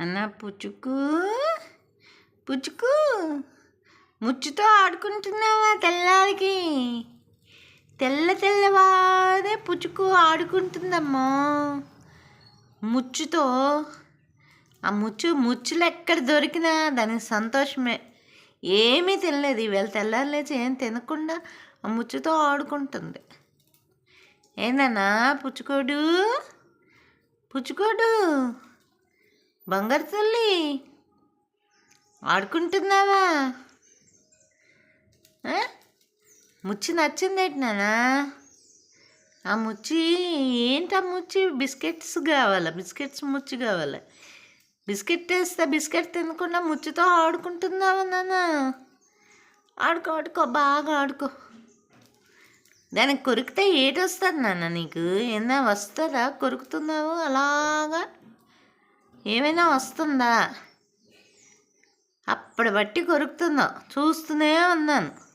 అన్న పుచ్చుకు పుచ్చుకు. ముచ్చుతో ఆడుకుంటున్నావా తెల్లారికి? తెల్ల తెల్లవారే పుచ్చుకు ఆడుకుంటుందమ్మా. ముచ్చుతో ఆ ముచ్చు ముచ్చులు ఎక్కడ దొరికినా దానికి సంతోషమే. ఏమీ తినలేదు. ఈవేళ తెల్లారలేచి ఏం తినకుండా ఆ ముచ్చుతో ఆడుకుంటుంది. ఏందన్నా పుచ్చుకోడు? పుచ్చుకోడు? బంగారు తల్లి ఆడుకుంటున్నావా? ముచ్చి నచ్చిందేటి నానా ఆ ముచ్చి ఏంటి ఆ ముచ్చి? బిస్కెట్స్ కావాలా? బిస్కెట్స్ ముచ్చి కావాలా? బిస్కెట్ వేస్తే బిస్కెట్ తినకుండా ముచ్చితో ఆడుకుంటున్నావా నాన్న? ఆడుకో ఆడుకో బాగా ఆడుకో. దానికి కొరికితే ఏటి వస్తుంది నాన్న నీకు? ఏమైనా వస్తుందా? కొరుకుతున్నావు? అలా ఏమైనా వస్తుందా? అప్పుడు బట్టి కొరుకుతుందో. చూస్తూనే ఉన్నాను.